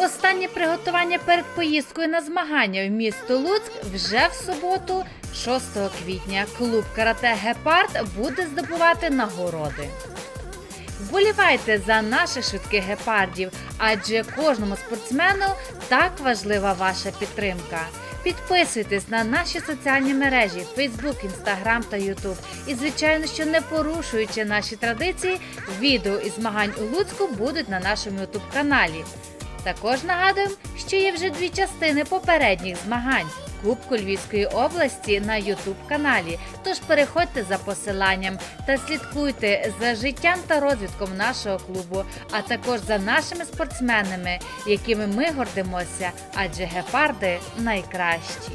Останнє приготування перед поїздкою на змагання в місто Луцьк вже в суботу, 6 квітня. Клуб карате Гепард буде здобувати нагороди. Вболівайте за наших швидких гепардів, адже кожному спортсмену так важлива ваша підтримка. Підписуйтесь на наші соціальні мережі Facebook, Instagram та YouTube. І, звичайно, що не порушуючи наші традиції, відео із змагань у Луцьку будуть на нашому YouTube каналі. Також нагадуємо, що є вже дві частини попередніх змагань Кубку Львівської області на Ютуб-каналі. Тож переходьте за посиланням та слідкуйте за життям та розвитком нашого клубу, а також за нашими спортсменами, якими ми гордимося, адже гепарди найкращі.